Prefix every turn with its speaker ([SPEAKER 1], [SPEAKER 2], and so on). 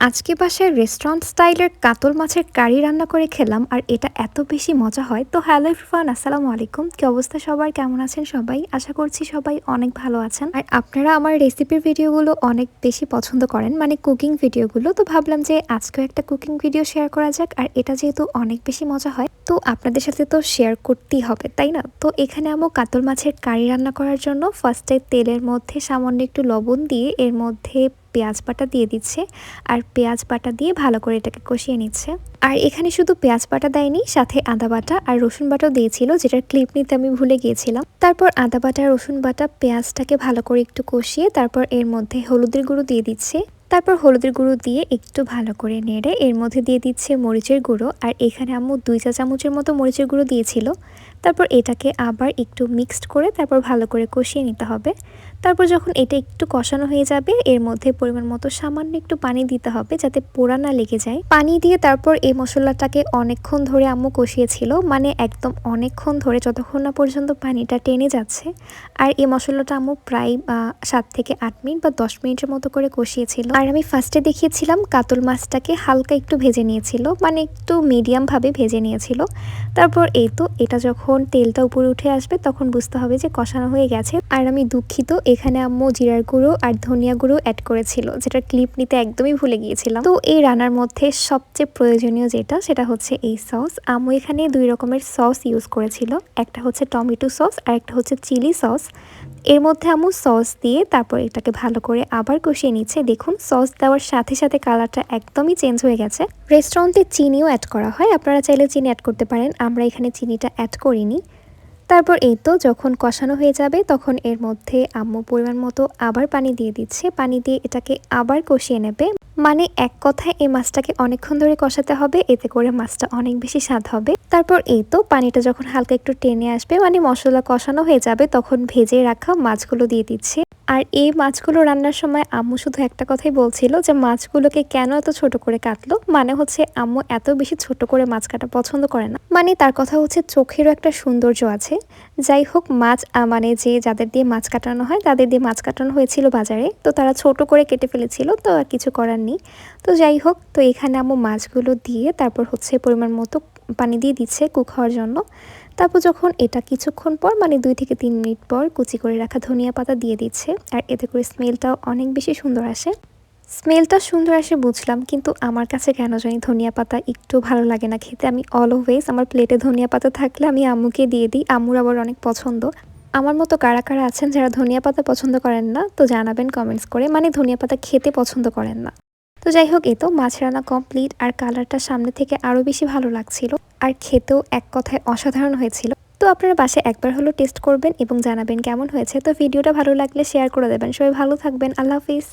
[SPEAKER 1] আজকে বাসায় রেস্টুরেন্ট স্টাইলের কাতল মাছের কারি রান্না করে খেলাম, আর এটা এত বেশি মজা হয়। তো হ্যালো এভরিওয়ান আসসালামু আলাইকুম। কি অবস্থা সবার? কেমন আছেন সবাই? আশা করছি সবাই অনেক ভালো আছেন। আর আপনারা আমার রেসিপির ভিডিওগুলো অনেক বেশি পছন্দ করেন মানে কুকিং ভিডিওগুলো তো ভাবলাম যে আজকেও একটা কুকিং ভিডিও শেয়ার করা যাক, আর এটা যেহেতু অনেক বেশি মজা হয়, তো আপনাদের সাথে তো শেয়ার করতেই হবে, তাই না? তো এখানে আমো কাতল মাছের কারি রান্না করার জন্য ফার্স্টে তেলের মধ্যে সামান্য একটু লবণ দিয়ে এর মধ্যে পেঁয়াজ বাটা দিয়ে দিচ্ছে আর পেঁয়াজ বাটা দিয়ে ভালো করে এটাকে কষিয়ে নিচ্ছে। আর এখানে শুধু পেঁয়াজ বাটা দেয়নি, সাথে আদা বাটা আর রসুন বাটাও দিয়েছিল, যেটার ক্লিপ নিতে আমি ভুলে গিয়েছিলাম। তারপর আদা বাটা, রসুন বাটা, পেঁয়াজটাকে ভালো করে একটু কষিয়ে তারপর এর মধ্যে হলুদের গুঁড়ো দিয়ে দিচ্ছে। তারপর হলুদের গুঁড়ো দিয়ে একটু ভালো করে নেড়ে এর মধ্যে দিয়ে দিচ্ছে মরিচের গুঁড়ো। আর এখানে আম্মু দুই চা চামচের মতো মরিচের গুঁড়ো দিয়েছিল। তারপর এটাকে আবার একটু মিক্সড করে তারপর ভালো করে কষিয়ে নিতে হবে। তারপর যখন এটা একটু কষানো হয়ে যাবে, এর মধ্যে পরিমাণ মতো সামান্য একটু পানি দিতে হবে যাতে পোড়া না লেগে যায়। পানি দিয়ে তারপর এই মশলাটাকে অনেকক্ষণ ধরে আম্মু কষিয়েছিল মানে একদম অনেকক্ষণ ধরে যতক্ষণ না পর্যন্ত পানিটা টেনে যাচ্ছে। আর এই মশলাটা আম্মু প্রায় সাত থেকে আট মিনিট বা দশ মিনিটের মতো করে কষিয়েছিল। আর আমি ফার্স্টে দেখিয়েছিলাম কাতল মাছটাকে হালকা একটু ভেজে নিয়েছিল মানে একটু মিডিয়ামভাবে ভেজে নিয়েছিল। তারপর এই তো, এটা যখন তেলটা উপরে উঠে আসবে, তখন বুঝতে হবে যে কষানো হয়ে গেছে। আর আমি দুঃখিত এখানে আম্মু জিরার গুঁড়ো আর ধনিয়া গুঁড়ো অ্যাড করেছিল যেটা ক্লিপ নিতে একদমই ভুলে গিয়েছিলাম। তো এই রান্নার মধ্যে সবচেয়ে প্রয়োজনীয় যেটা, সেটা হচ্ছে এই সস আম্মু এখানে দুই রকমের সস ইউজ করেছিল, একটা হচ্ছে টমেটো সস আর একটা হচ্ছে চিলি সস এর মধ্যে আমু সস দিয়ে তারপর এটাকে ভালো করে আবার কষিয়ে নিচ্ছে। দেখুন সস দেওয়ার সাথে সাথে কালারটা একদমই চেঞ্জ হয়ে গেছে। রেস্টুরেন্টে চিনিও অ্যাড করা হয়, আপনারা চাইলে চিনি অ্যাড করতে পারেন। আমরা এখানে চিনিটা অ্যাড করিনি। তারপর এই তো যখন কষানো হয়ে যাবে, তখন এর মধ্যে আম্মু পরিমাণ মতো আবার পানি দিয়ে দিচ্ছে। পানি দিয়ে এটাকে আবার কষিয়ে নেবে। মানে এক কথায় এই মাছটাকে অনেকক্ষণ ধরে কষাতে হবে, এতে করে মাছটা অনেক বেশি স্বাদ হবে। তারপর এই তো পানিটা যখন হালকা একটু টেনে আসবে মানে মশলা কষানো হয়ে যাবে, তখন ভেজে রাখা মাছগুলো দিয়ে দিচ্ছে। আর এই মাছগুলো রান্নার সময় আম্মু শুধু একটা কথাই বলছিল যে, মাছগুলোকে কেন এত ছোট করে কাটলো? মানে হচ্ছে আম্মু এত বেশি ছোট করে মাছ কাটা পছন্দ করে না। মানে তার কথা হচ্ছে চোখেরও একটা সৌন্দর্য আছে। যাই হোক, মাছ মানে যে যাদের দিয়ে মাছ কাটানো হয়, তাদের দিয়ে মাছ কাটানো হয়েছিল বাজারে। তো তারা ছোট করে কেটে ফেলেছিল, তো আর কিছু করার নেই তো যাই হোক, তো এখানে আম্মু মাছগুলো দিয়ে তারপর হচ্ছে পরিমাণ মতো পানি দিয়ে দিচ্ছে কুক হওয়ার জন্য। তারপর যখন এটা কিছুক্ষণ পর মানে দুই থেকে তিন মিনিট পর কুচি করে রাখা ধনিয়া পাতা দিয়ে দিচ্ছে, আর এতে করে স্মেলটাও অনেক বেশি সুন্দর আসে। স্মেলটা সুন্দর আসে বুঝলাম, কিন্তু আমার কাছে কেন জানি ধনিয়া পাতা একটু ভালো লাগে না খেতে। আমি অলওয়েজ আমার প্লেটে ধনিয়া পাতা থাকলে আমি আম্মুকে দিয়ে দিই, আম্মুর আবার অনেক পছন্দ। আমার মতো কারা কারা আছেন যারা ধনিয়া পাতা পছন্দ করেন না, তো জানাবেন কমেন্টস করে মানে ধনিয়া পাতা খেতে পছন্দ করেন না। তো যাই হোক এ তো মাছ রান্না কমপ্লিট আর কালারটা সামনে থেকে আরও বেশি ভালো লাগছিল, আর খেতেও এক কথায় অসাধারণ হয়েছিল। তো আপনারা বাসে একবার হলো টেস্ট করবেন এবং জানাবেন কেমন হয়েছে। তো ভিডিওটা ভালো লাগলে শেয়ার করে দেবেন। সবাই ভালো থাকবেন। আল্লাহ হাফিজ।